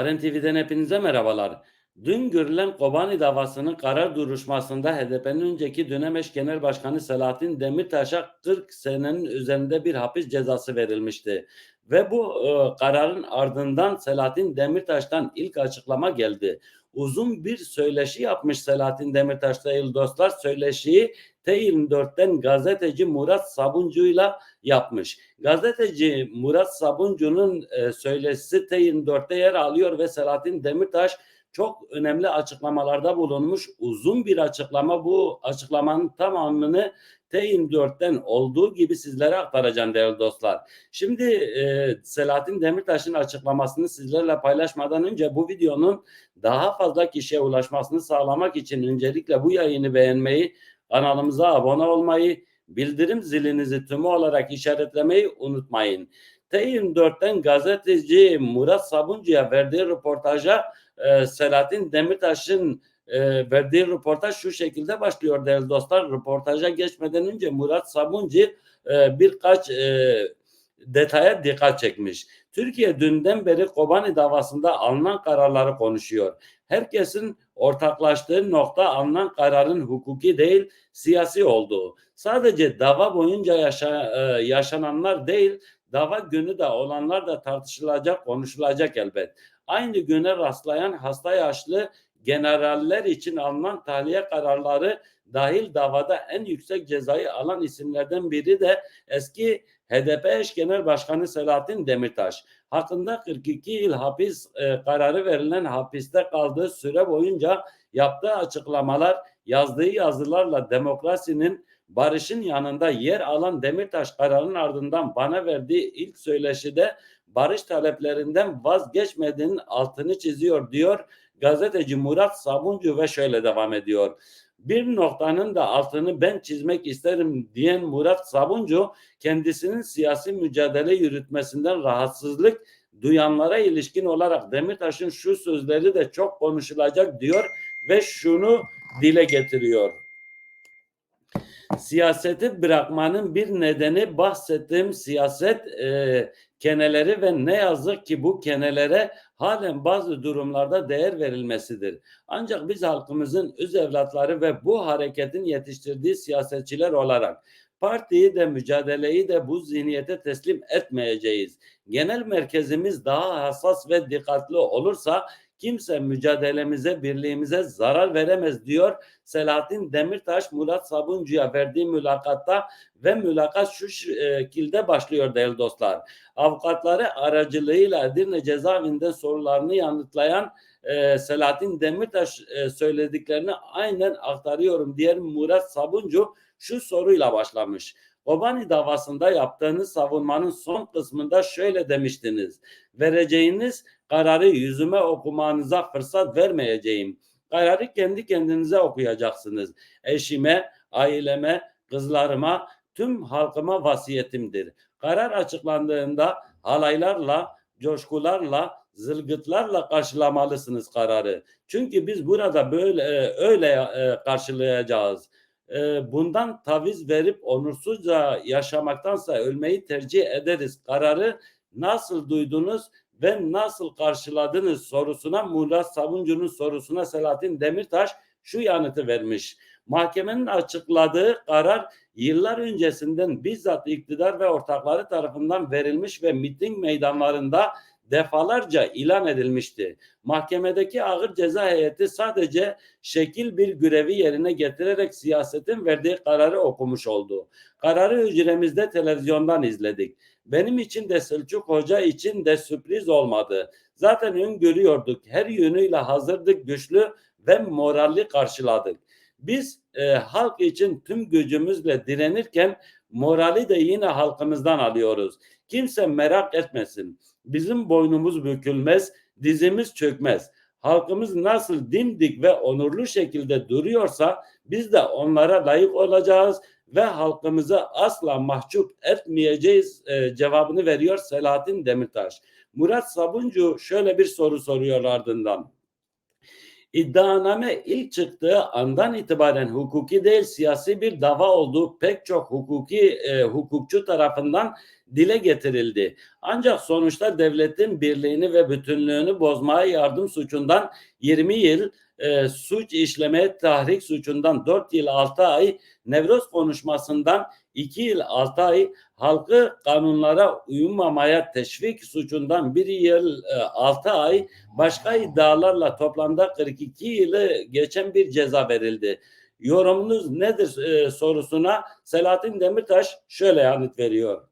Aren TV'den hepinize merhabalar. Dün görülen Kobani davasının karar duruşmasında HDP'nin önceki dönem eş genel başkanı Selahattin Demirtaş'a 40 senenin üzerinde bir hapis cezası verilmişti. Ve bu e, kararın ardından Selahattin Demirtaş'tan ilk açıklama geldi. Uzun bir söyleşi yapmış Selahattin Demirtaş değil dostlar. Söyleşiyi T24'ten gazeteci Murat Sabuncu'yla yapmış. Gazeteci Murat Sabuncu'nun e, söyleşisi T24'te yer alıyor ve Selahattin Demirtaş çok önemli açıklamalarda bulunmuş. Uzun bir açıklama bu açıklamanın tamamını T24'ten olduğu gibi sizlere aktaracağım değerli dostlar. Şimdi e, Selahattin Demirtaş'ın açıklamasını sizlerle paylaşmadan önce bu videonun daha fazla kişiye ulaşmasını sağlamak için öncelikle bu yayını beğenmeyi, kanalımıza abone olmayı, bildirim zilinizi tümü olarak işaretlemeyi unutmayın. T24'ten gazeteci Murat Sabuncu'ya verdiği röportaja e, Selahattin Demirtaş'ın e, verdiği röportaj şu şekilde başlıyor değerli dostlar. Röportaja geçmeden önce Murat Sabuncu e, birkaç e, detaya dikkat çekmiş. Türkiye dünden beri Kobani davasında alınan kararları konuşuyor. Herkesin ortaklaştığı nokta alınan kararın hukuki değil siyasi olduğu. Sadece dava boyunca yaşa, e, yaşananlar değil, dava günü de olanlar da tartışılacak, konuşulacak elbet. Aynı güne rastlayan hasta yaşlı generaller için alınan tahliye kararları dahil davada en yüksek cezayı alan isimlerden biri de eski HDP eş genel başkanı Selahattin Demirtaş. Hakkında 42 yıl hapis e, kararı verilen hapiste kaldığı süre boyunca yaptığı açıklamalar, yazdığı yazılarla demokrasinin barışın yanında yer alan Demirtaş kararının ardından bana verdiği ilk söyleşide barış taleplerinden vazgeçmediğinin altını çiziyor diyor gazeteci Murat Sabuncu ve şöyle devam ediyor. Bir noktanın da altını ben çizmek isterim diyen Murat Sabuncu kendisinin siyasi mücadele yürütmesinden rahatsızlık duyanlara ilişkin olarak Demirtaş'ın şu sözleri de çok konuşulacak diyor ve şunu dile getiriyor siyaseti bırakmanın bir nedeni bahsettiğim siyaset e, keneleri ve ne yazık ki bu kenelere halen bazı durumlarda değer verilmesidir. Ancak biz halkımızın öz evlatları ve bu hareketin yetiştirdiği siyasetçiler olarak partiyi de mücadeleyi de bu zihniyete teslim etmeyeceğiz. Genel merkezimiz daha hassas ve dikkatli olursa kimse mücadelemize, birliğimize zarar veremez diyor Selahattin Demirtaş Murat Sabuncu'ya verdiği mülakatta ve mülakat şu şekilde başlıyor değerli dostlar. Avukatları aracılığıyla Edirne cezaevinden sorularını yanıtlayan e, Selahattin Demirtaş e, söylediklerini aynen aktarıyorum diğer Murat Sabuncu şu soruyla başlamış. Kobani davasında yaptığınız savunmanın son kısmında şöyle demiştiniz. Vereceğiniz kararı yüzüme okumanıza fırsat vermeyeceğim. Kararı kendi kendinize okuyacaksınız. Eşime, aileme, kızlarıma, tüm halkıma vasiyetimdir. Karar açıklandığında halaylarla, coşkularla, zılgıtlarla karşılamalısınız kararı. Çünkü biz burada böyle öyle karşılayacağız. Bundan taviz verip onursuzca yaşamaktansa ölmeyi tercih ederiz. Kararı nasıl duydunuz? Ve nasıl karşıladınız sorusuna Murat Sabuncu'nun sorusuna Selahattin Demirtaş şu yanıtı vermiş. Mahkemenin açıkladığı karar yıllar öncesinden bizzat iktidar ve ortakları tarafından verilmiş ve miting meydanlarında defalarca ilan edilmişti. Mahkemedeki ağır ceza heyeti sadece şekil bir görevi yerine getirerek siyasetin verdiği kararı okumuş oldu. Kararı hücremizde televizyondan izledik. Benim için de Selçuk Hoca için de sürpriz olmadı. Zaten öngörüyorduk. Her yönüyle hazırdık, güçlü ve moralli karşıladık. Biz e, halk için tüm gücümüzle direnirken morali de yine halkımızdan alıyoruz. Kimse merak etmesin. Bizim boynumuz bükülmez, dizimiz çökmez. Halkımız nasıl dimdik ve onurlu şekilde duruyorsa biz de onlara layık olacağız ve halkımızı asla mahcup etmeyeceğiz e, cevabını veriyor Selahattin Demirtaş. Murat Sabuncu şöyle bir soru soruyor ardından. İddianame ilk çıktığı andan itibaren hukuki değil siyasi bir dava olduğu pek çok hukuki e, hukukçu tarafından dile getirildi. Ancak sonuçta devletin birliğini ve bütünlüğünü bozmaya yardım suçundan 20 yıl, e, suç işlemeye tahrik suçundan 4 yıl 6 ay, Nevroz konuşmasından 2 yıl 6 ay, halkı kanunlara uymamaya teşvik suçundan 1 yıl e, 6 ay, başka iddialarla toplamda 42 yılı geçen bir ceza verildi. Yorumunuz nedir e, sorusuna Selahattin Demirtaş şöyle yanıt veriyor.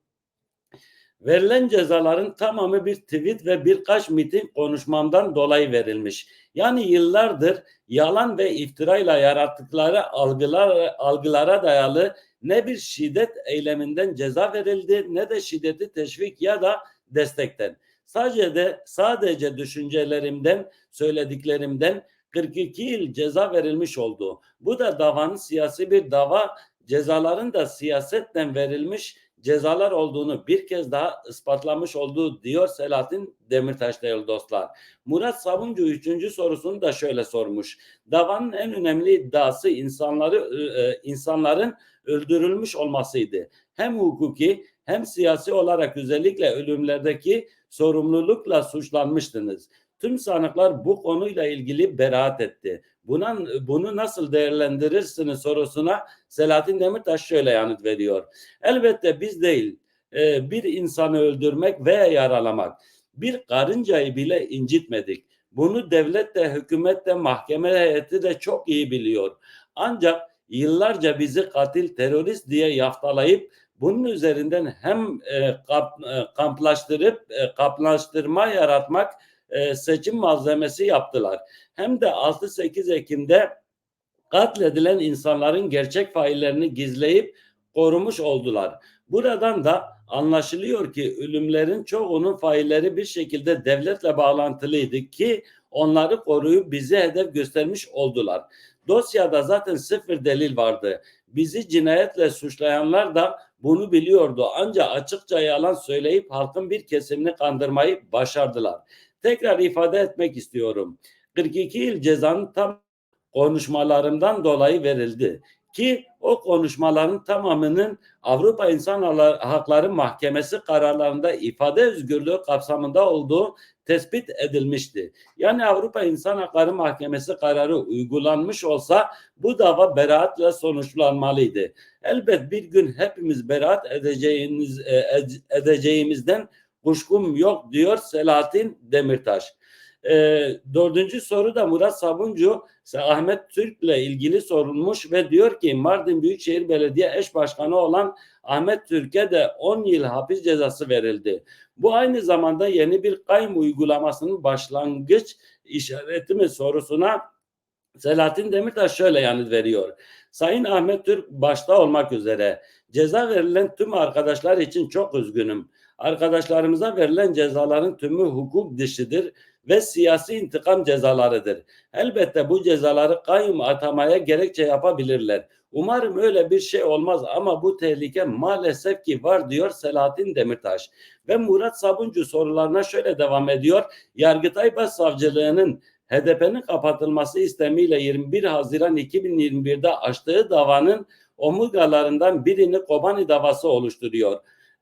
Verilen cezaların tamamı bir tweet ve birkaç miting konuşmamdan dolayı verilmiş. Yani yıllardır yalan ve iftirayla yarattıkları algılar, algılara dayalı ne bir şiddet eyleminden ceza verildi ne de şiddeti teşvik ya da destekten. Sadece de sadece düşüncelerimden, söylediklerimden 42 yıl ceza verilmiş oldu. Bu da davanın siyasi bir dava, cezaların da siyasetten verilmiş cezalar olduğunu bir kez daha ispatlamış olduğu diyor Selahattin Demirtaş değerli dostlar. Murat Sabuncu üçüncü sorusunu da şöyle sormuş. Davanın en önemli iddiası insanları e, insanların öldürülmüş olmasıydı. Hem hukuki hem siyasi olarak özellikle ölümlerdeki sorumlulukla suçlanmıştınız. Tüm sanıklar bu konuyla ilgili beraat etti. Buna, bunu nasıl değerlendirirsiniz sorusuna Selahattin Demirtaş şöyle yanıt veriyor. Elbette biz değil e, bir insanı öldürmek veya yaralamak bir karıncayı bile incitmedik. Bunu devlet de hükümet de mahkeme heyeti de çok iyi biliyor. Ancak yıllarca bizi katil terörist diye yaftalayıp bunun üzerinden hem e, kap, e, kamplaştırıp e, kaplaştırma yaratmak e, seçim malzemesi yaptılar. Hem de 6-8 Ekim'de katledilen insanların gerçek faillerini gizleyip korumuş oldular. Buradan da anlaşılıyor ki ölümlerin çoğunun failleri bir şekilde devletle bağlantılıydı ki onları koruyup bizi hedef göstermiş oldular. Dosyada zaten sıfır delil vardı. Bizi cinayetle suçlayanlar da bunu biliyordu. Ancak açıkça yalan söyleyip halkın bir kesimini kandırmayı başardılar. Tekrar ifade etmek istiyorum. 42 yıl cezanın tam konuşmalarımdan dolayı verildi ki o konuşmaların tamamının Avrupa İnsan Hakları Mahkemesi kararlarında ifade özgürlüğü kapsamında olduğu tespit edilmişti. Yani Avrupa İnsan Hakları Mahkemesi kararı uygulanmış olsa bu dava beraatle sonuçlanmalıydı. Elbet bir gün hepimiz beraat edeceğimiz, e, edeceğimizden kuşkum yok diyor Selahattin Demirtaş. E, dördüncü soru da Murat Sabuncu Ahmet Türk ile ilgili sorulmuş ve diyor ki Mardin Büyükşehir Belediye eş başkanı olan Ahmet Türk'e de 10 yıl hapis cezası verildi. Bu aynı zamanda yeni bir kayım uygulamasının başlangıç işareti mi sorusuna Selahattin Demirtaş şöyle yanıt veriyor. Sayın Ahmet Türk başta olmak üzere ceza verilen tüm arkadaşlar için çok üzgünüm. Arkadaşlarımıza verilen cezaların tümü hukuk dışıdır ve siyasi intikam cezalarıdır. Elbette bu cezaları kayyum atamaya gerekçe yapabilirler. Umarım öyle bir şey olmaz ama bu tehlike maalesef ki var diyor Selahattin Demirtaş. Ve Murat Sabuncu sorularına şöyle devam ediyor. Yargıtay Başsavcılığı'nın HDP'nin kapatılması istemiyle 21 Haziran 2021'de açtığı davanın omurgalarından birini Kobani davası oluşturuyor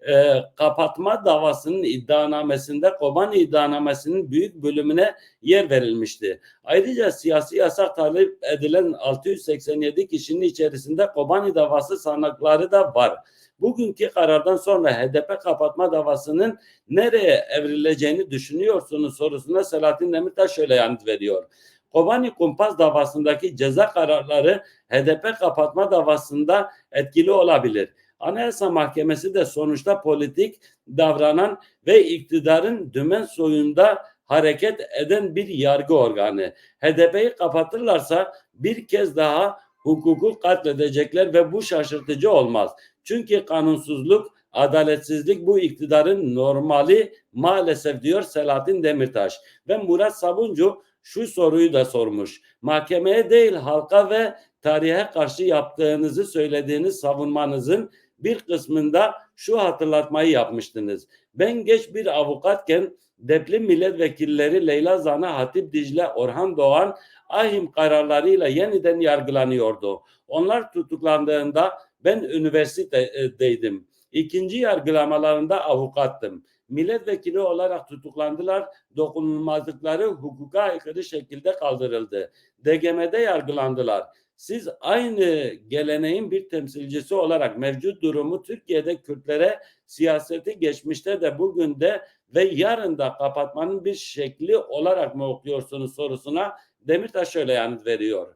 e, kapatma davasının iddianamesinde Kobani iddianamesinin büyük bölümüne yer verilmişti. Ayrıca siyasi yasak talep edilen 687 kişinin içerisinde Kobani davası sanıkları da var. Bugünkü karardan sonra HDP kapatma davasının nereye evrileceğini düşünüyorsunuz sorusuna Selahattin Demirtaş şöyle yanıt veriyor. Kobani Kumpas davasındaki ceza kararları HDP kapatma davasında etkili olabilir. Anayasa Mahkemesi de sonuçta politik davranan ve iktidarın dümen soyunda hareket eden bir yargı organı. HDP'yi kapatırlarsa bir kez daha hukuku katledecekler ve bu şaşırtıcı olmaz. Çünkü kanunsuzluk, adaletsizlik bu iktidarın normali maalesef diyor Selahattin Demirtaş. Ve Murat Sabuncu şu soruyu da sormuş. Mahkemeye değil halka ve tarihe karşı yaptığınızı söylediğiniz savunmanızın bir kısmında şu hatırlatmayı yapmıştınız. Ben geç bir avukatken depli milletvekilleri Leyla Zana, Hatip Dicle, Orhan Doğan ahim kararlarıyla yeniden yargılanıyordu. Onlar tutuklandığında ben üniversitedeydim. İkinci yargılamalarında avukattım. Milletvekili olarak tutuklandılar. Dokunulmazlıkları hukuka aykırı şekilde kaldırıldı. DGM'de yargılandılar. Siz aynı geleneğin bir temsilcisi olarak mevcut durumu Türkiye'de Kürtlere siyaseti geçmişte de bugün de ve yarın da kapatmanın bir şekli olarak mı okuyorsunuz sorusuna Demirtaş şöyle yanıt veriyor.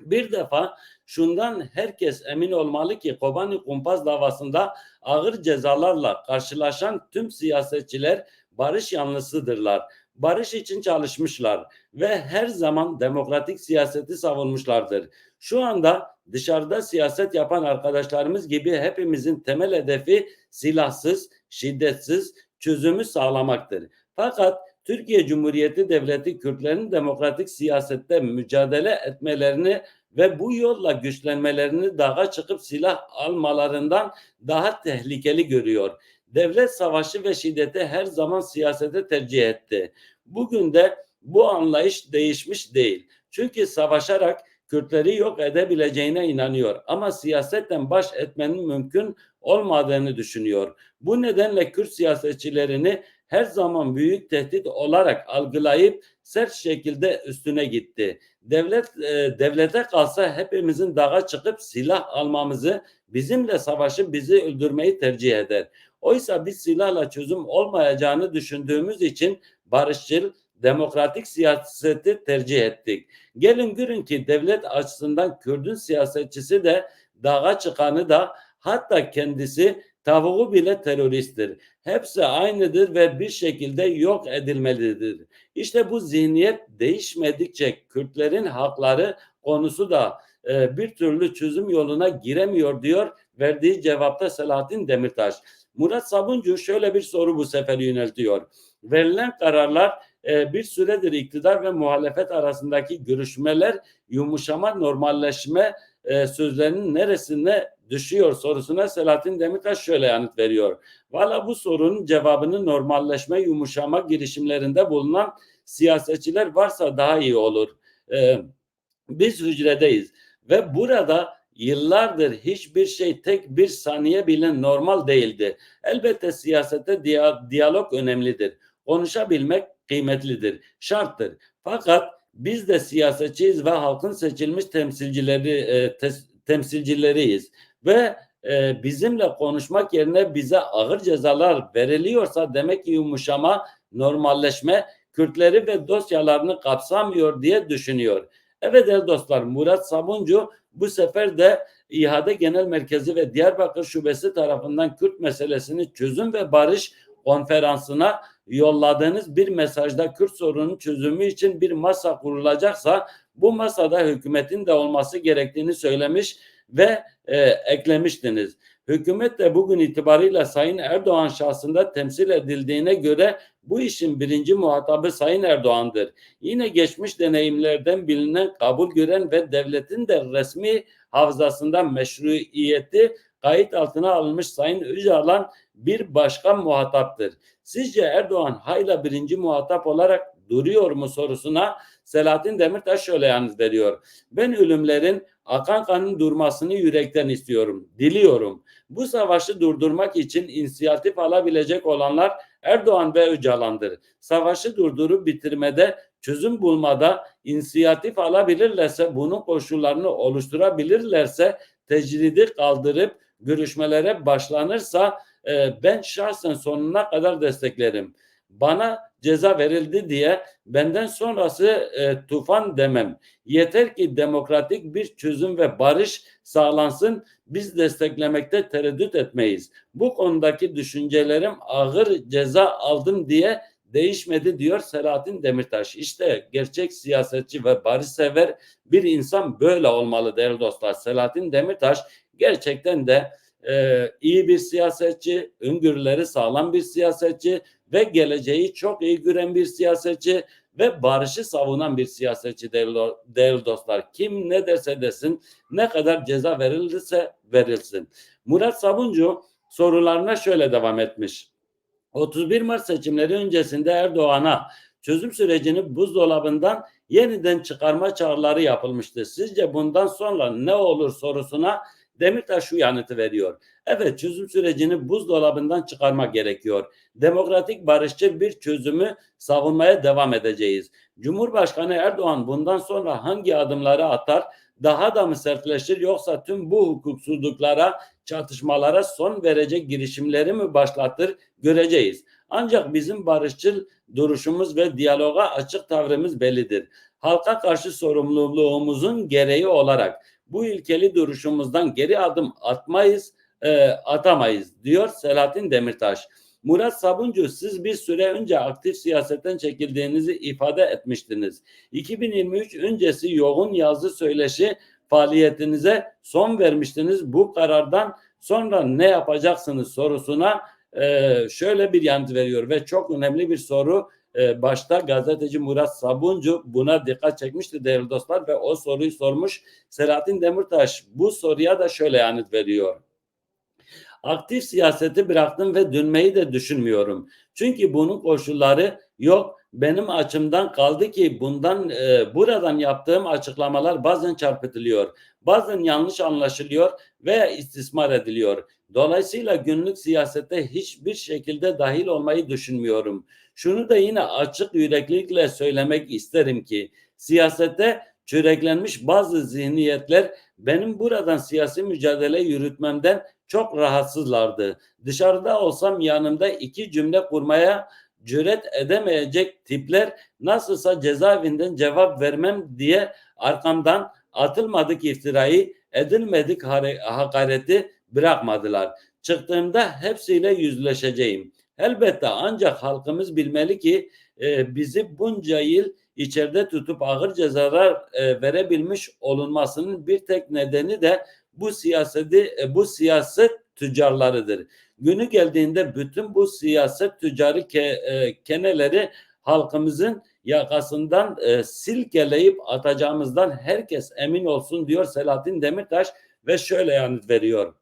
Bir defa şundan herkes emin olmalı ki Kobani Kumpaz davasında ağır cezalarla karşılaşan tüm siyasetçiler barış yanlısıdırlar. Barış için çalışmışlar ve her zaman demokratik siyaseti savunmuşlardır. Şu anda dışarıda siyaset yapan arkadaşlarımız gibi hepimizin temel hedefi silahsız, şiddetsiz çözümü sağlamaktır. Fakat Türkiye Cumhuriyeti Devleti Kürtlerin demokratik siyasette mücadele etmelerini ve bu yolla güçlenmelerini dağa çıkıp silah almalarından daha tehlikeli görüyor. Devlet savaşı ve şiddeti her zaman siyasete tercih etti. Bugün de bu anlayış değişmiş değil. Çünkü savaşarak Kürtleri yok edebileceğine inanıyor ama siyasetten baş etmenin mümkün olmadığını düşünüyor. Bu nedenle Kürt siyasetçilerini her zaman büyük tehdit olarak algılayıp sert şekilde üstüne gitti. Devlet e, devlete kalsa hepimizin dağa çıkıp silah almamızı, bizimle savaşı bizi öldürmeyi tercih eder. Oysa biz silahla çözüm olmayacağını düşündüğümüz için barışçıl, demokratik siyaseti tercih ettik. Gelin görün ki devlet açısından Kürdün siyasetçisi de dağa çıkanı da hatta kendisi tavuğu bile teröristtir. Hepsi aynıdır ve bir şekilde yok edilmelidir. İşte bu zihniyet değişmedikçe Kürtlerin hakları konusu da e, bir türlü çözüm yoluna giremiyor diyor verdiği cevapta Selahattin Demirtaş. Murat Sabuncu şöyle bir soru bu sefer yöneltiyor. Verilen kararlar e, bir süredir iktidar ve muhalefet arasındaki görüşmeler yumuşama, normalleşme e, sözlerinin neresine düşüyor sorusuna Selahattin Demirtaş şöyle yanıt veriyor. Valla bu sorunun cevabını normalleşme, yumuşama girişimlerinde bulunan siyasetçiler varsa daha iyi olur. E, biz hücredeyiz ve burada yıllardır hiçbir şey tek bir saniye bile normal değildi. Elbette siyasette diyalog önemlidir. Konuşabilmek kıymetlidir, şarttır. Fakat biz de siyasetçiyiz ve halkın seçilmiş temsilcileri e, tes, temsilcileriyiz ve e, bizimle konuşmak yerine bize ağır cezalar veriliyorsa demek ki yumuşama, normalleşme Kürtleri ve dosyalarını kapsamıyor diye düşünüyor. Evet değerli dostlar Murat Sabuncu bu sefer de İHA'da Genel Merkezi ve Diyarbakır Şubesi tarafından Kürt meselesini çözüm ve barış konferansına yolladığınız bir mesajda Kürt sorunun çözümü için bir masa kurulacaksa bu masada hükümetin de olması gerektiğini söylemiş ve e, eklemiştiniz. Hükümet de bugün itibarıyla Sayın Erdoğan şahsında temsil edildiğine göre bu işin birinci muhatabı Sayın Erdoğan'dır. Yine geçmiş deneyimlerden bilinen, kabul gören ve devletin de resmi havzasında meşruiyeti kayıt altına alınmış Sayın Öcalan bir başka muhataptır. Sizce Erdoğan hayla birinci muhatap olarak duruyor mu sorusuna Selahattin Demirtaş şöyle yanıt veriyor. Ben ölümlerin akan kanın durmasını yürekten istiyorum, diliyorum. Bu savaşı durdurmak için inisiyatif alabilecek olanlar Erdoğan ve Öcalan'dır. Savaşı durdurup bitirmede, çözüm bulmada inisiyatif alabilirlerse, bunun koşullarını oluşturabilirlerse tecridi kaldırıp görüşmelere başlanırsa e, ben şahsen sonuna kadar desteklerim. Bana ceza verildi diye benden sonrası e, tufan demem. Yeter ki demokratik bir çözüm ve barış sağlansın. Biz desteklemekte tereddüt etmeyiz. Bu konudaki düşüncelerim ağır ceza aldım diye değişmedi diyor Selahattin Demirtaş. İşte gerçek siyasetçi ve barışsever bir insan böyle olmalı değerli dostlar. Selahattin Demirtaş gerçekten de e, iyi bir siyasetçi, öngörüleri sağlam bir siyasetçi ve geleceği çok iyi gören bir siyasetçi ve barışı savunan bir siyasetçi değerli, dostlar. Kim ne derse desin, ne kadar ceza verilirse verilsin. Murat Sabuncu sorularına şöyle devam etmiş. 31 Mart seçimleri öncesinde Erdoğan'a çözüm sürecini buzdolabından yeniden çıkarma çağrıları yapılmıştı. Sizce bundan sonra ne olur sorusuna Demirtaş şu yanıtı veriyor. Evet çözüm sürecini buzdolabından çıkarmak gerekiyor. Demokratik barışçıl bir çözümü savunmaya devam edeceğiz. Cumhurbaşkanı Erdoğan bundan sonra hangi adımları atar? Daha da mı sertleşir yoksa tüm bu hukuksuzluklara, çatışmalara son verecek girişimleri mi başlatır göreceğiz. Ancak bizim barışçıl duruşumuz ve diyaloga açık tavrımız bellidir. Halka karşı sorumluluğumuzun gereği olarak bu ilkeli duruşumuzdan geri adım atmayız, e, atamayız diyor Selahattin Demirtaş. Murat Sabuncu siz bir süre önce aktif siyasetten çekildiğinizi ifade etmiştiniz. 2023 öncesi yoğun yazı söyleşi faaliyetinize son vermiştiniz. Bu karardan sonra ne yapacaksınız sorusuna e, şöyle bir yanıt veriyor ve çok önemli bir soru. E, başta gazeteci Murat Sabuncu buna dikkat çekmişti değerli dostlar ve o soruyu sormuş. Selahattin Demirtaş bu soruya da şöyle yanıt veriyor. Aktif siyaseti bıraktım ve dönmeyi de düşünmüyorum. Çünkü bunun koşulları yok. Benim açımdan kaldı ki bundan e, buradan yaptığım açıklamalar bazen çarpıtılıyor, bazen yanlış anlaşılıyor veya istismar ediliyor. Dolayısıyla günlük siyasete hiçbir şekilde dahil olmayı düşünmüyorum. Şunu da yine açık yüreklilikle söylemek isterim ki siyasete çöreklenmiş bazı zihniyetler benim buradan siyasi mücadele yürütmemden çok rahatsızlardı. Dışarıda olsam yanımda iki cümle kurmaya cüret edemeyecek tipler nasılsa cezaevinden cevap vermem diye arkamdan atılmadık iftirayı, edilmedik hakareti bırakmadılar. Çıktığımda hepsiyle yüzleşeceğim. Elbette ancak halkımız bilmeli ki e, bizi bunca yıl içeride tutup ağır cezalar e, verebilmiş olunmasının bir tek nedeni de bu siyaseti e, bu siyaset tüccarlarıdır. Günü geldiğinde bütün bu siyaset tüccarı ke, e, keneleri halkımızın yakasından e, silkeleyip atacağımızdan herkes emin olsun diyor Selahattin Demirtaş ve şöyle yanıt veriyor.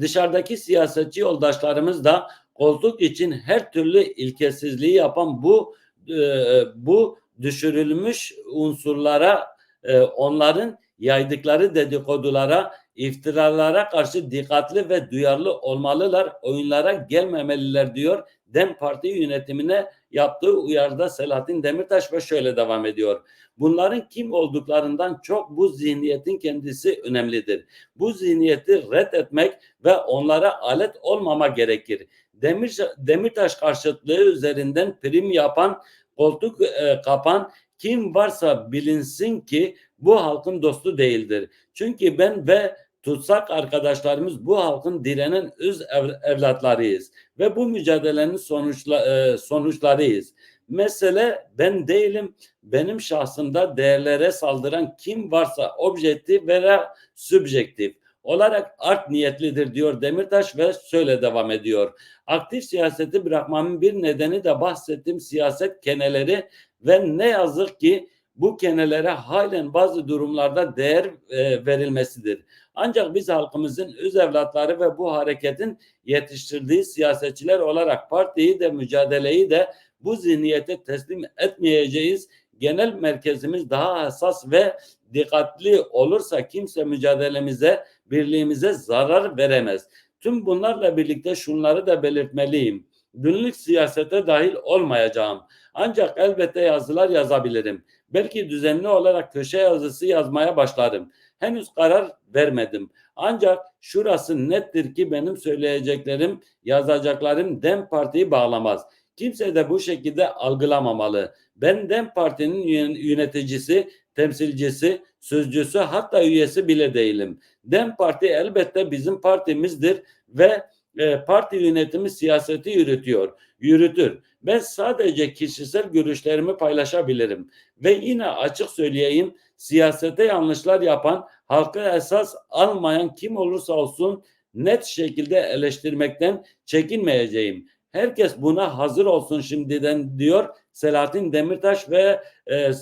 Dışarıdaki siyasetçi yoldaşlarımız da koltuk için her türlü ilkesizliği yapan bu e, bu düşürülmüş unsurlara e, onların yaydıkları dedikodulara, iftiralara karşı dikkatli ve duyarlı olmalılar, oyunlara gelmemeliler diyor. DEM Parti yönetimine yaptığı uyarıda Selahattin Demirtaş ve şöyle devam ediyor. Bunların kim olduklarından çok bu zihniyetin kendisi önemlidir. Bu zihniyeti red etmek ve onlara alet olmama gerekir. Demir, Demirtaş karşıtlığı üzerinden prim yapan, koltuk e, kapan kim varsa bilinsin ki bu halkın dostu değildir. Çünkü ben ve tutsak arkadaşlarımız bu halkın direnen öz evlatlarıyız ve bu mücadelenin sonuçla, e, sonuçlarıyız. Mesele ben değilim. Benim şahsımda değerlere saldıran kim varsa objektif veya subjektif olarak art niyetlidir diyor Demirtaş ve şöyle devam ediyor. Aktif siyaseti bırakmamın bir nedeni de bahsettiğim siyaset keneleri ve ne yazık ki bu kenelere halen bazı durumlarda değer e, verilmesidir. Ancak biz halkımızın öz evlatları ve bu hareketin yetiştirdiği siyasetçiler olarak partiyi de mücadeleyi de bu zihniyete teslim etmeyeceğiz. Genel merkezimiz daha hassas ve dikkatli olursa kimse mücadelemize, birliğimize zarar veremez. Tüm bunlarla birlikte şunları da belirtmeliyim. Günlük siyasete dahil olmayacağım. Ancak elbette yazılar yazabilirim. Belki düzenli olarak köşe yazısı yazmaya başlarım. Henüz karar vermedim. Ancak şurası nettir ki benim söyleyeceklerim, yazacaklarım DEM Parti'yi bağlamaz. Kimse de bu şekilde algılamamalı. Ben DEM Parti'nin yöneticisi, temsilcisi, sözcüsü hatta üyesi bile değilim. DEM Parti elbette bizim partimizdir ve e, parti yönetimi siyaseti yürütüyor, yürütür. Ben sadece kişisel görüşlerimi paylaşabilirim. Ve yine açık söyleyeyim, siyasete yanlışlar yapan, halkı esas almayan kim olursa olsun net şekilde eleştirmekten çekinmeyeceğim. Herkes buna hazır olsun şimdiden diyor Selahattin Demirtaş ve e, e,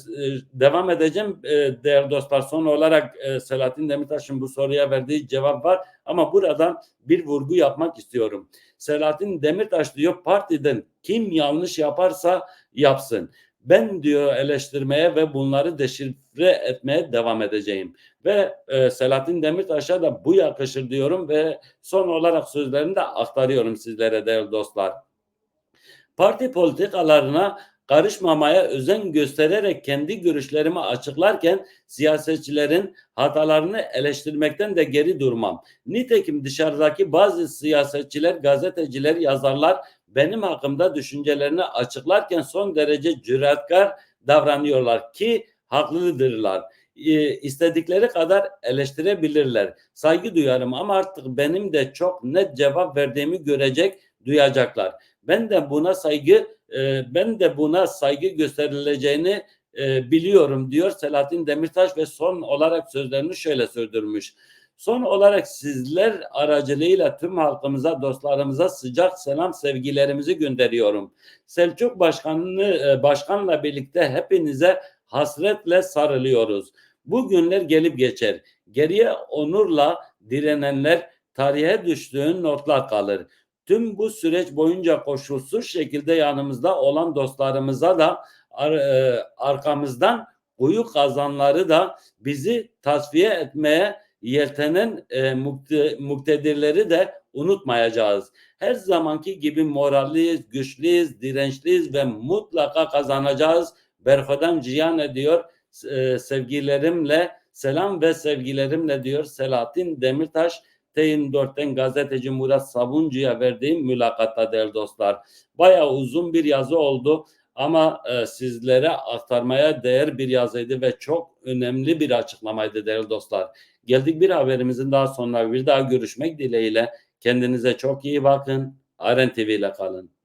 devam edeceğim e, değerli dostlar. Son olarak e, Selahattin Demirtaş'ın bu soruya verdiği cevap var ama buradan bir vurgu yapmak istiyorum. Selahattin Demirtaş diyor partiden kim yanlış yaparsa yapsın. Ben diyor eleştirmeye ve bunları deşifre etmeye devam edeceğim. Ve e, Selahattin Demirtaş'a da bu yakışır diyorum ve son olarak sözlerimi de aktarıyorum sizlere değerli dostlar. Parti politikalarına karışmamaya özen göstererek kendi görüşlerimi açıklarken siyasetçilerin hatalarını eleştirmekten de geri durmam. Nitekim dışarıdaki bazı siyasetçiler, gazeteciler, yazarlar benim hakkımda düşüncelerini açıklarken son derece cüretkar davranıyorlar ki haklıdırlar. Ee, istedikleri kadar eleştirebilirler. Saygı duyarım ama artık benim de çok net cevap verdiğimi görecek, duyacaklar. Ben de buna saygı e, ben de buna saygı gösterileceğini e, biliyorum diyor Selahattin Demirtaş ve son olarak sözlerini şöyle sürdürmüş. Son olarak sizler aracılığıyla tüm halkımıza, dostlarımıza sıcak selam sevgilerimizi gönderiyorum. Selçuk Başkanı e, Başkanla birlikte hepinize hasretle sarılıyoruz. Bu günler gelip geçer. Geriye onurla direnenler tarihe düştüğün notlar kalır. Tüm bu süreç boyunca koşulsuz şekilde yanımızda olan dostlarımıza da ar, e, arkamızdan kuyu kazanları da bizi tasfiye etmeye yeltenen e, mukte, muktedirleri de unutmayacağız. Her zamanki gibi moralliyiz, güçlüyüz, dirençliyiz ve mutlaka kazanacağız. Berfadan cihan ediyor e, sevgilerimle, selam ve sevgilerimle diyor Selahattin Demirtaş. T24'ten gazeteci Murat Sabuncu'ya verdiğim mülakatta değerli dostlar. Bayağı uzun bir yazı oldu ama e, sizlere aktarmaya değer bir yazıydı ve çok önemli bir açıklamaydı değerli dostlar. Geldik bir haberimizin daha sonra bir daha görüşmek dileğiyle. Kendinize çok iyi bakın. Aren TV ile kalın.